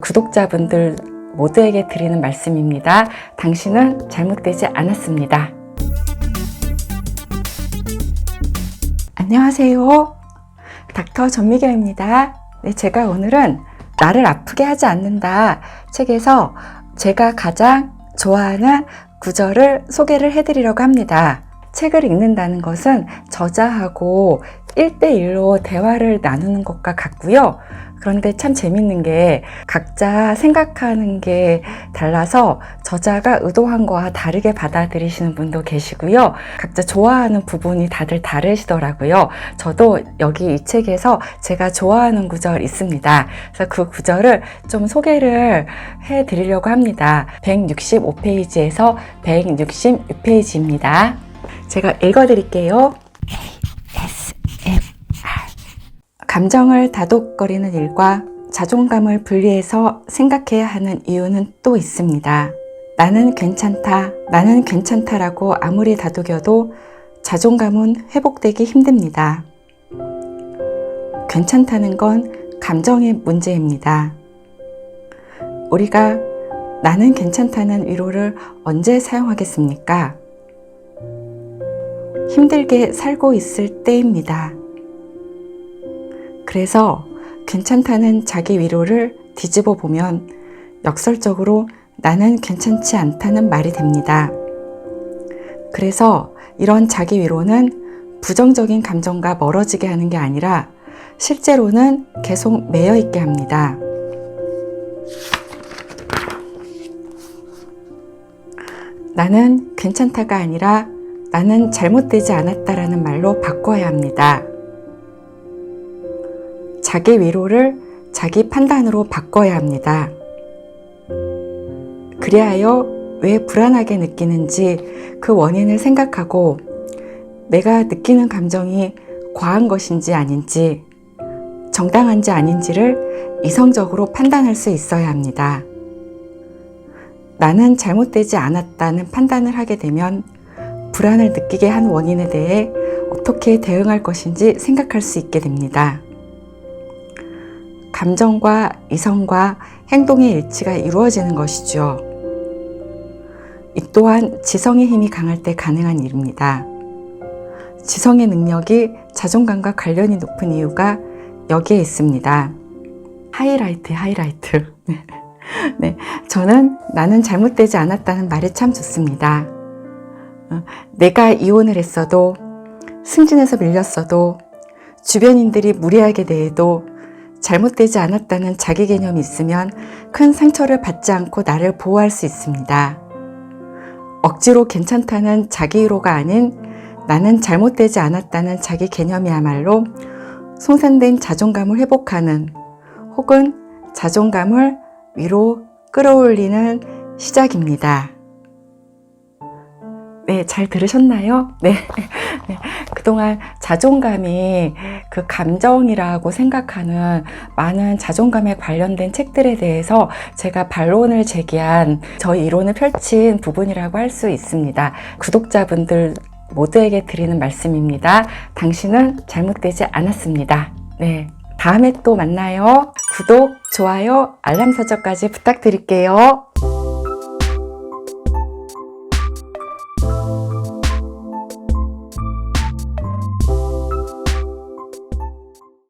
구독자분들 모두에게 드리는 말씀입니다. 당신은 잘못되지 않았습니다. 안녕하세요. 닥터 전미경입니다. 네, 제가 오늘은 나를 아프게 하지 않는다 책에서 제가 가장 좋아하는 구절을 소개를 해드리려고 합니다. 책을 읽는다는 것은 저자하고 1대1로 대화를 나누는 것과 같고요. 그런데 참 재밌는 게 각자 생각하는 게 달라서 저자가 의도한 거와 다르게 받아들이시는 분도 계시고요. 각자 좋아하는 부분이 다들 다르시더라고요. 저도 여기 이 책에서 제가 좋아하는 구절 있습니다. 그래서 그 구절을 좀 소개를 해 드리려고 합니다. 165페이지에서 166페이지입니다. 제가 읽어 드릴게요. 감정을 다독거리는 일과 자존감을 분리해서 생각해야 하는 이유는 또 있습니다. 나는 괜찮다, 나는 괜찮다라고 아무리 다독여도 자존감은 회복되기 힘듭니다. 괜찮다는 건 감정의 문제입니다. 우리가 나는 괜찮다는 위로를 언제 사용하겠습니까? 힘들게 살고 있을 때입니다. 그래서 괜찮다는 자기 위로를 뒤집어 보면 역설적으로 나는 괜찮지 않다는 말이 됩니다. 그래서 이런 자기 위로는 부정적인 감정과 멀어지게 하는 게 아니라 실제로는 계속 매여 있게 합니다. 나는 괜찮다가 아니라 나는 잘못되지 않았다라는 말로 바꿔야 합니다. 자기 위로를 자기 판단으로 바꿔야 합니다. 그리하여 왜 불안하게 느끼는지 그 원인을 생각하고 내가 느끼는 감정이 과한 것인지 아닌지 정당한지 아닌지를 이성적으로 판단할 수 있어야 합니다. 나는 잘못되지 않았다는 판단을 하게 되면 불안을 느끼게 한 원인에 대해 어떻게 대응할 것인지 생각할 수 있게 됩니다. 감정과 이성과 행동의 일치가 이루어지는 것이죠. 이 또한 지성의 힘이 강할 때 가능한 일입니다. 지성의 능력이 자존감과 관련이 높은 이유가 여기에 있습니다. 하이라이트, 하이라이트. 네, 저는 나는 잘못되지 않았다는 말이 참 좋습니다. 어, 내가 이혼을 했어도, 승진해서 밀렸어도, 주변인들이 무리하게 대해도, 잘못되지 않았다는 자기 개념이 있으면 큰 상처를 받지 않고 나를 보호할 수 있습니다. 억지로 괜찮다는 자기 위로가 아닌 나는 잘못되지 않았다는 자기 개념이야말로 송산된 자존감을 회복하는 혹은 자존감을 위로 끌어올리는 시작입니다. 네, 잘 들으셨나요? 네. 네. 그동안 자존감이 그 감정이라고 생각하는 많은 자존감에 관련된 책들에 대해서 제가 반론을 제기한 저희 이론을 펼친 부분이라고 할 수 있습니다. 구독자분들 모두에게 드리는 말씀입니다. 당신은 잘못되지 않았습니다. 네. 다음에 또 만나요. 구독, 좋아요, 알람 설정까지 부탁드릴게요.